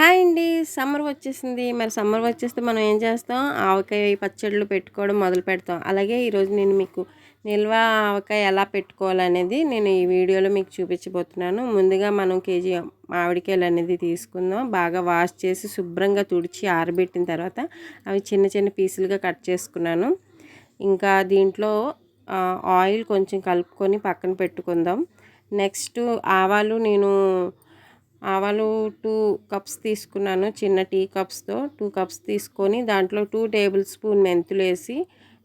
Hi అండి. Summer వచ్చేసింది. మరి సమ్మర్ వచ్చేస్తే మనం ఏం చేస్తాం? ఆవకాయ పచ్చళ్ళు పెట్టుకోవడం మొదలు పెడతాం. అలాగే ఈరోజు నేను మీకు నిల్వ ఆవకాయ ఎలా పెట్టుకోవాలనేది నేను ఈ వీడియోలో మీకు చూపించబోతున్నాను. ముందుగా మనం కేజీ మామిడికాయలు అనేది తీసుకుందాం. బాగా వాష్ చేసి శుభ్రంగా తుడిచి ఆరబెట్టిన తర్వాత అవి చిన్న చిన్న పీసులుగా కట్ చేసుకున్నాను. ఇంకా దీంట్లో ఆయిల్ కొంచెం కలుపుకొని పక్కన పెట్టుకుందాం. నెక్స్ట్ ఆవాలు నేను ఆవాలు టూ కప్స్ తీసుకున్నాను చిన్న టీ కప్స్తో. టూ కప్స్ తీసుకొని దాంట్లో టూ టేబుల్ స్పూన్ మెంతులు వేసి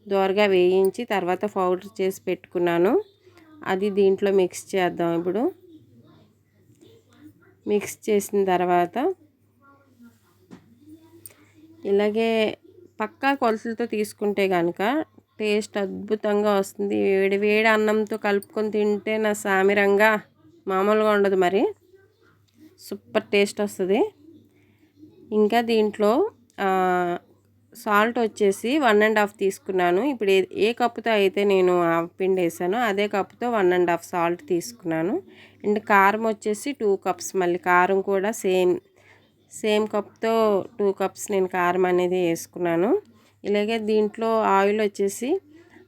దోరగా వేయించి తర్వాత పౌడర్ చేసి పెట్టుకున్నాను. అది దీంట్లో మిక్స్ చేద్దాం ఇప్పుడు. మిక్స్ చేసిన తర్వాత ఇలాగే పక్కా కొలతలతో తీసుకుంటే కనుక టేస్ట్ అద్భుతంగా వస్తుంది. వేడి వేడి అన్నంతో కలుపుకొని తింటే నా సామిరంగా మామూలుగా ఉండదు మరి. సూపర్ టేస్ట్ వస్తుంది. ఇంకా దీంట్లో సాల్ట్ వచ్చేసి వన్ అండ్ హాఫ్ తీసుకున్నాను. ఇప్పుడు ఏ ఏ కప్పుతో అయితే నేను పిండి వేసానో అదే కప్పుతో వన్ అండ్ హాఫ్ సాల్ట్ తీసుకున్నాను. అండ్ కారం వచ్చేసి టూ కప్స్ మళ్ళీ కారం కూడా సేమ్ సేమ్ కప్తో టూ కప్స్ నేను కారం అనేది వేసుకున్నాను. ఇలాగే దీంట్లో ఆయిల్ వచ్చేసి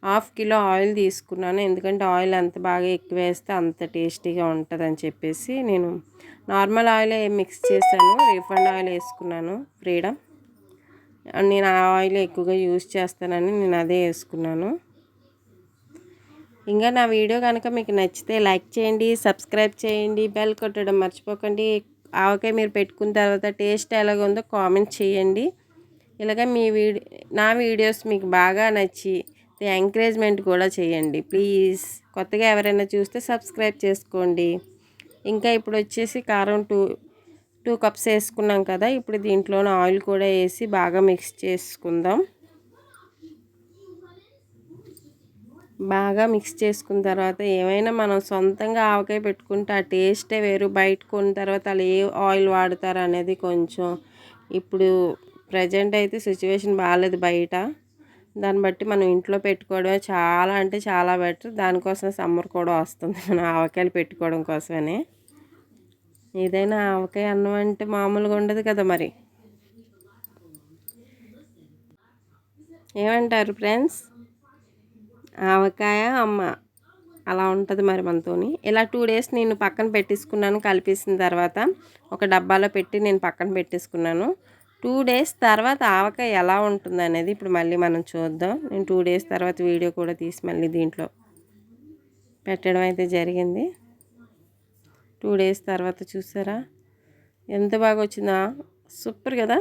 హాఫ్ కిలో ఆయిల్ తీసుకున్నాను. ఎందుకంటే ఆయిల్ అంత బాగా ఎక్కువ వేస్తే అంత టేస్టీగా ఉంటుందని చెప్పేసి నేను నార్మల్ ఆయిల్ మిక్స్ చేశాను. రీఫండ్ ఆయిల్ వేసుకున్నాను. ఫ్రీడమ్. నేను ఆ ఆయిల్ ఎక్కువగా యూజ్ చేస్తానని నేను అదే వేసుకున్నాను. ఇంకా నా వీడియో కనుక మీకు నచ్చితే లైక్ చేయండి సబ్స్క్రైబ్ చేయండి బెల్ కొట్టడం మర్చిపోకండి. ఆవకాయ మీరు పెట్టుకున్న తర్వాత టేస్ట్ ఎలాగుందో కామెంట్ చేయండి. ఇలాగ మీ వీడియో నా వీడియోస్ మీకు బాగా నచ్చి ఎంకరేజ్మెంట్ కూడా చేయండి. ప్లీజ్. కొత్తగా ఎవరైనా చూస్తే సబ్స్క్రైబ్ చేసుకోండి. ఇంకా ఇప్పుడు వచ్చేసి కారం టూ టూ కప్స్ వేసుకున్నాం కదా ఇప్పుడు దీంట్లోనే ఆయిల్ కూడా వేసి బాగా మిక్స్ చేసుకుందాం. బాగా మిక్స్ చేసుకున్న తర్వాత ఏమైనా మనం సొంతంగా ఆవకాయ పెట్టుకుంటే ఆ టేస్టే వేరు. బయట కొన్న తర్వాత వాళ్ళు ఏ ఆయిల్ వాడతారు అనేది కొంచెం ఇప్పుడు ప్రజెంట్ అయితే సిచ్యువేషన్ బాగాలేదు బయట. దాన్ని బట్టి మనం ఇంట్లో పెట్టుకోవడమే చాలా అంటే చాలా బెటర్. దానికోసం సమ్మర్ కూడా వస్తుంది. మనం ఆవకాయలు పెట్టుకోవడం కోసమనే. ఏదైనా ఆవకాయ అన్నం అంటే మామూలుగా ఉండదు కదా మరి. ఏమంటారు ఫ్రెండ్స్? ఆవకాయ అమ్మ. అలా ఉంటుంది మరి మనతోని. ఇలా టూ డేస్ నేను పక్కన పెట్టేసుకున్నాను. కలిపేసిన తర్వాత ఒక డబ్బాలో పెట్టి నేను పక్కన పెట్టేసుకున్నాను. టూ డేస్ తర్వాత ఆవకాయ ఎలా ఉంటుంది అనేది ఇప్పుడు మళ్ళీ మనం చూద్దాం. నేను టూ డేస్ తర్వాత వీడియో కూడా తీసి మళ్ళీ దీంట్లో పెట్టడం అయితే జరిగింది. టూ డేస్ తర్వాత చూసారా? ఎంత బాగా వచ్చిందా? సూపర్ కదా?